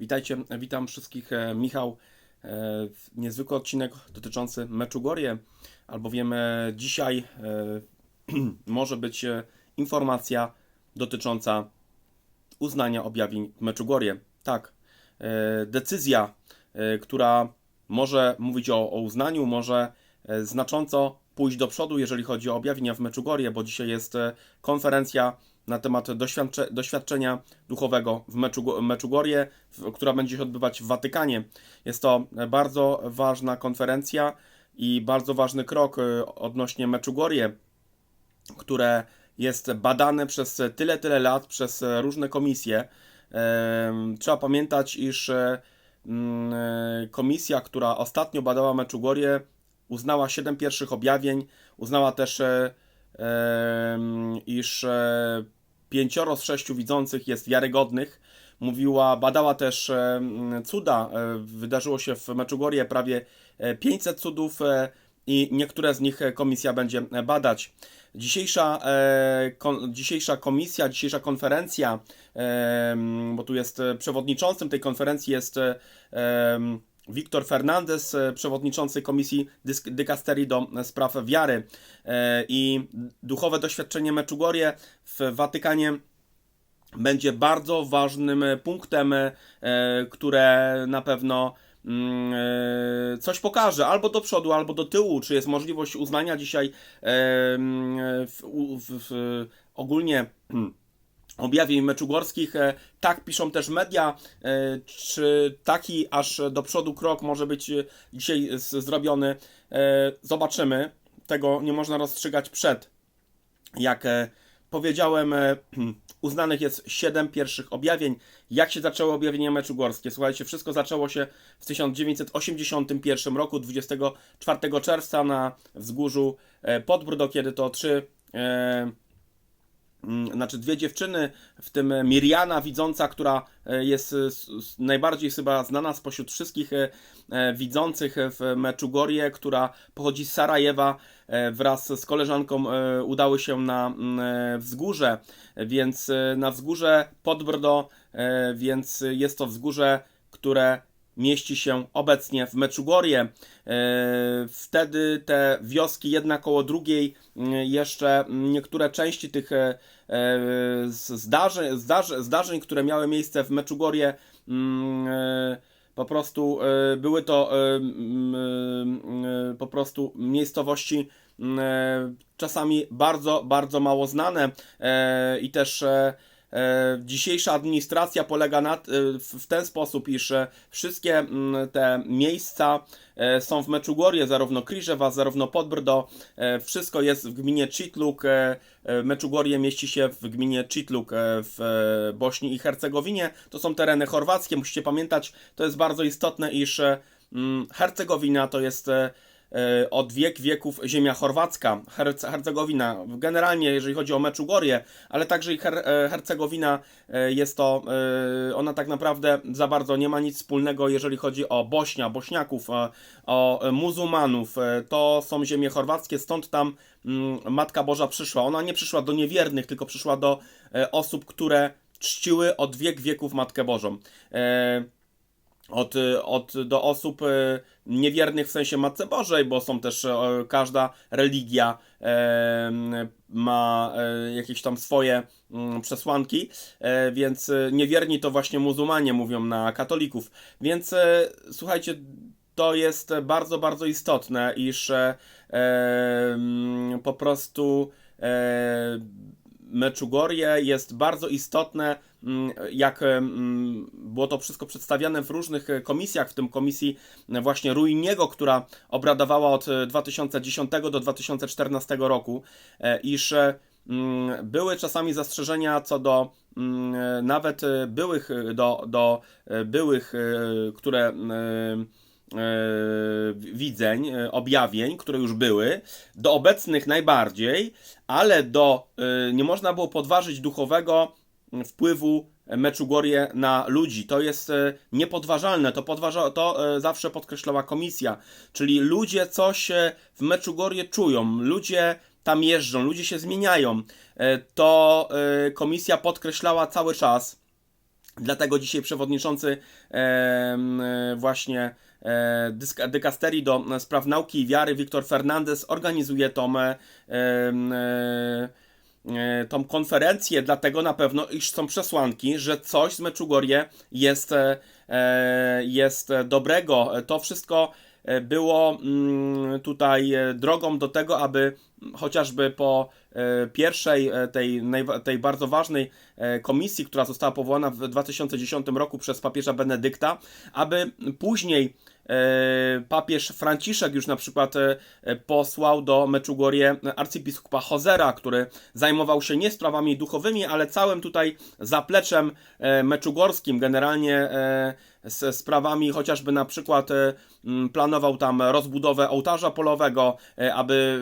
Witajcie, witam wszystkich. e, Michał. E, Niezwykły odcinek dotyczący meczu Gorie, albowiem dzisiaj e, może być informacja dotycząca uznania objawień w meczu Gorie. Tak, decyzja, która może mówić o, o uznaniu, może znacząco pójść do przodu, jeżeli chodzi o objawienia w meczu Gorie, bo dzisiaj jest konferencja na temat doświadcze, doświadczenia duchowego w meczu, meczu Gorie, która będzie się odbywać w Watykanie. Jest to bardzo ważna konferencja i bardzo ważny krok e, odnośnie meczu Gorie, które jest badane przez tyle, tyle lat przez różne komisje. Trzeba pamiętać, iż e, mm, e, komisja, która ostatnio badała Meczugorje, uznała siedem pierwszych objawień, uznała też, iż pięcioro z sześciu widzących jest wiarygodnych. Mówiła, badała też e, cuda. E, Wydarzyło się w Meczugorje prawie e, 500 cudów e, i niektóre z nich komisja będzie badać. Dzisiejsza, kon, dzisiejsza komisja, dzisiejsza konferencja, bo tu jest przewodniczącym tej konferencji jest Wiktor Fernandez, e, przewodniczący Komisji Dykasterii do spraw wiary. E, i duchowe doświadczenie Meczugorie w Watykanie będzie bardzo ważnym e, punktem, e, które na pewno mm, e, coś pokaże albo do przodu, albo do tyłu, czy jest możliwość uznania dzisiaj e, mm, w, w, w, ogólnie hmm, objawień meczugorskich. E, Tak piszą też media. E, Czy taki aż do przodu krok może być e, dzisiaj zrobiony? Zobaczymy. Tego nie można rozstrzygać przed. Jak powiedziałem, uznanych jest siedem pierwszych objawień. Jak się zaczęły objawienia meczugorskie? Słuchajcie, wszystko zaczęło się w 1981 roku, 24 czerwca na wzgórzu Podbrdo, kiedy to trzy znaczy dwie dziewczyny, w tym Miriana widząca, która e, jest e, najbardziej chyba znana spośród wszystkich e, widzących w Meczugorie, która pochodzi z Sarajewa, wraz z koleżanką udały się na mm, wzgórze, więc na wzgórze Podbrdo, więc jest to wzgórze, które mieści się obecnie w Meczugorie. E, Wtedy te wioski, jedna koło drugiej, m, jeszcze niektóre części tych e, e, zdarzeń, zdarzeń, zdarzeń które miały miejsce w Meczugorie, mm, po prostu były to mm, po prostu miejscowości mm, czasami bardzo, bardzo mało znane i też Dzisiejsza administracja polega na, e, w ten sposób, iż e, wszystkie mm, te miejsca e, są w Meczugorie, zarówno Kriżewa, zarówno Podbrdo, e, wszystko jest w gminie Chitluk. e, e, Meczugorie mieści się w gminie Chitluk e, w e, Bośni i Hercegowinie. To są tereny chorwackie, musicie pamiętać, to jest bardzo istotne, iż e, mm, Hercegowina to jest e, e, od wiek wieków ziemia chorwacka, Herce- Hercegowina. Generalnie, jeżeli chodzi o Meczugorje, ale także i Her e, Hercegowina e, jest to, e, ona tak naprawdę za bardzo nie ma nic wspólnego, jeżeli chodzi o Bośnia, Bośniaków, e, o e, muzułmanów. E, To są ziemie chorwackie, stąd tam mm, Matka Boża przyszła. Ona nie przyszła do niewiernych, tylko przyszła do e, osób, które czciły od wiek wieków Matkę Bożą. E, od, od do osób y, niewiernych w sensie Matce Bożej, bo są też e, każda religia e, ma e, jakieś tam swoje mm, przesłanki, e, więc e, niewierni to właśnie muzułmanie mówią na katolików. Więc e, słuchajcie, to jest bardzo, bardzo istotne, iż e, po prostu e, Meczugorie jest bardzo istotne, mm, jak mm, było to wszystko przedstawiane w różnych e, komisjach, w tym komisji e, właśnie Ruiniego, która obradowała od e, 2010 do 2014 roku, e, iż e, mm, były czasami zastrzeżenia co do mm, e, nawet e, byłych, e, do, do e, byłych, e, które e, e, widzeń, e, objawień, które już były, do obecnych najbardziej, ale do e, nie można było podważyć duchowego wpływu Meczugorie na ludzi. To jest e, niepodważalne, to, podważa, to e, zawsze podkreślała komisja. Czyli ludzie coś e, w Meczugorie czują, ludzie tam jeżdżą, ludzie się zmieniają. To komisja podkreślała cały czas Dlatego dzisiaj przewodniczący właśnie dykasterii do spraw nauki i wiary Wiktor Fernandez organizuje tą, tą konferencję, dlatego na pewno, iż są przesłanki, że coś z Meczugorje jest, e, e, jest dobrego. To wszystko e, było mm, tutaj e, drogą do tego, aby chociażby po e, pierwszej e, tej, tej bardzo ważnej e, komisji, która została powołana w 2010 roku przez papieża Benedykta, aby później e, papież Franciszek już na przykład e, e, posłał do Meczugorje arcybiskupa Hozera, który zajmował się nie sprawami duchowymi, ale całym tutaj zapleczem e, meczugorskim, generalnie e, z sprawami chociażby na przykład e, planował tam rozbudowę ołtarza polowego, e, aby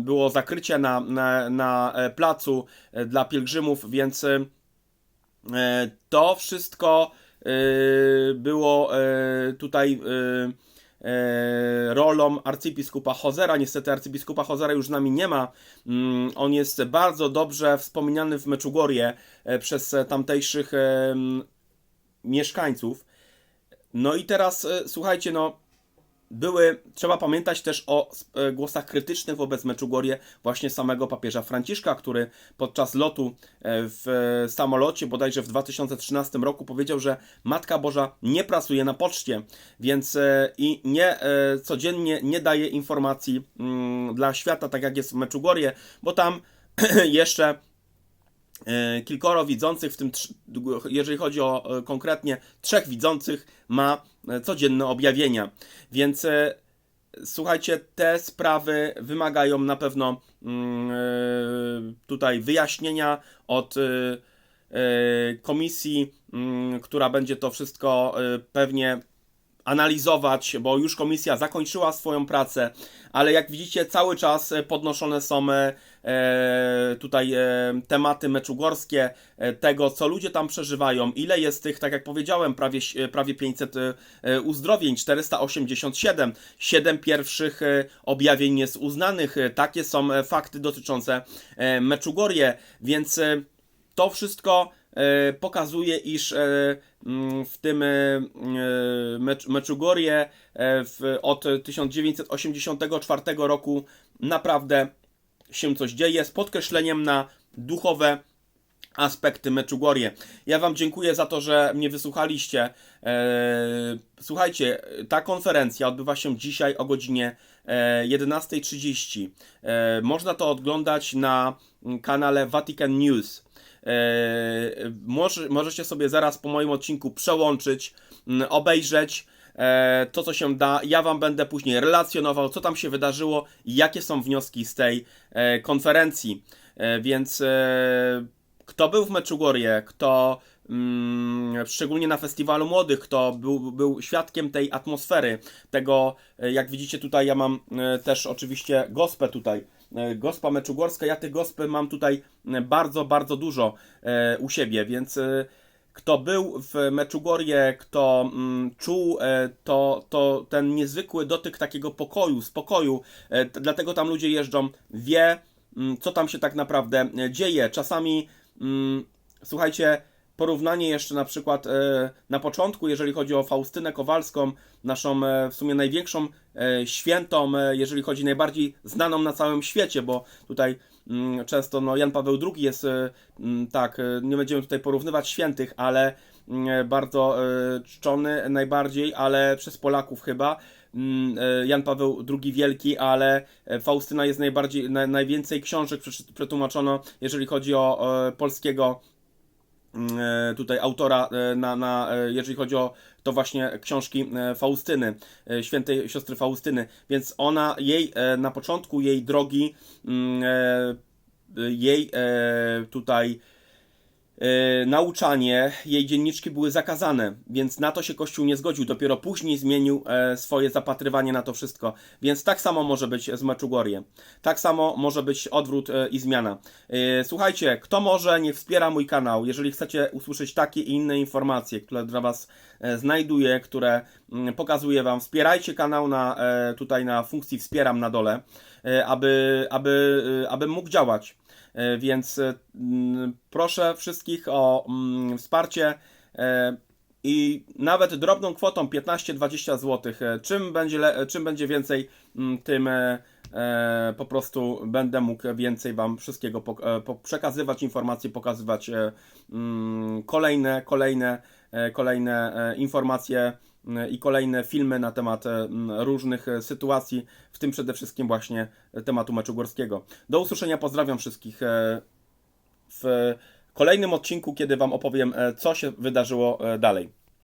było zakrycie na, na, na e, placu e, dla pielgrzymów, więc e, E, To wszystko e, było e, tutaj e, e, rolą arcybiskupa Hozera. Niestety arcybiskupa Hozera już z nami nie ma. Mm, On jest bardzo dobrze wspominany w Meczugorje e, przez e, tamtejszych e, mieszkańców. No i teraz e, słuchajcie, no były, trzeba pamiętać też o e, głosach krytycznych wobec Meczugorje właśnie samego papieża Franciszka, który podczas lotu e, w samolocie bodajże w 2013 roku powiedział, że Matka Boża nie pracuje na poczcie, więc e, i nie codziennie nie daje informacji mm, dla świata, tak jak jest w Meczugorje, bo tam jeszcze kilkoro widzących, w tym, jeżeli chodzi o e, konkretnie trzech widzących, ma e, codzienne objawienia. Więc e, słuchajcie, te sprawy wymagają na pewno mm, e, tutaj wyjaśnienia od e, e, komisji, mm, która będzie to wszystko e, pewnie analizować, bo już komisja zakończyła swoją pracę, ale jak widzicie, cały czas e, podnoszone są e, e, tutaj tematy meczugorskie, tego co ludzie tam przeżywają, ile jest tych, tak jak powiedziałem, prawie, prawie 500 e, e, uzdrowień, 487, 7 pierwszych objawień jest uznanych, takie są fakty dotyczące e, Meczugorje, więc to wszystko pokazuje, iż e, mm, w tym e, e, Mecz- Meczugorje e, od 1984 roku naprawdę się coś dzieje z podkreśleniem na duchowe aspekty Meczugorje. Ja Wam dziękuję za to, że mnie wysłuchaliście. Słuchajcie, ta konferencja odbywa się dzisiaj o godzinie e, 11.30. E, Można to oglądać na kanale Vatican News. E, może, możecie sobie zaraz po moim odcinku przełączyć, mm, obejrzeć e, to, co się da. Ja Wam będę później relacjonował, co tam się wydarzyło i jakie są wnioski z tej e, konferencji. Więc kto był w Meczugorje, kto mm, szczególnie na festiwalu młodych, kto był, był świadkiem tej atmosfery, tego, e, jak widzicie tutaj ja mam e, też oczywiście gospę tutaj, gospa meczugorska, ja tych gospy mam tutaj e, bardzo, bardzo dużo e, u siebie, więc e, kto był w Meczugorje, kto mm, czuł e, to, to ten niezwykły dotyk takiego pokoju, spokoju, e, dlatego tam ludzie jeżdżą, wie, mm, co tam się tak naprawdę e, dzieje. Czasami, mm, słuchajcie, porównanie jeszcze na przykład e, na początku, jeżeli chodzi o Faustynę Kowalską, naszą e, w sumie największą e, świętą, jeżeli chodzi najbardziej znaną na całym świecie, bo tutaj mm, często no, Jan Paweł II jest, mm, tak, nie będziemy tutaj porównywać świętych, ale mm, bardzo czczony najbardziej, ale przez Polaków chyba. Jan Paweł II Wielki, ale Faustyna jest najbardziej, na, najwięcej książek przetłumaczono, jeżeli chodzi o polskiego tutaj autora, e, na, na, e, jeżeli chodzi o to właśnie książki e, Faustyny, e, świętej siostry Faustyny. Więc ona, jej e, na początku jej drogi, mm, e, jej e, tutaj e, nauczanie, jej dzienniczki były zakazane, więc na to się Kościół nie zgodził. Dopiero później zmienił e, swoje zapatrywanie na to wszystko. Więc tak samo może być z Meczugorje. Tak samo może być odwrót e, i zmiana. E, Słuchajcie, kto może, niech wspiera mój kanał. Jeżeli chcecie usłyszeć takie i inne informacje, które dla Was e, znajduję, które mm, pokazuję Wam, wspierajcie kanał na, e, tutaj na funkcji wspieram na dole, e, aby, aby, e, aby mógł działać. E, Więc e, mm, proszę wszystkich o mm, wsparcie. E, I nawet drobną kwotą 15-20 zł, czym będzie, czym będzie więcej, mm, tym po prostu będę mógł więcej Wam wszystkiego przekazywać, informacje, pokazywać kolejne, kolejne, kolejne informacje i kolejne filmy na temat e, różnych e, sytuacji, w tym przede wszystkim właśnie tematu meczu górskiego. Do usłyszenia, pozdrawiam wszystkich e, w kolejnym odcinku, kiedy Wam opowiem, co się wydarzyło dalej.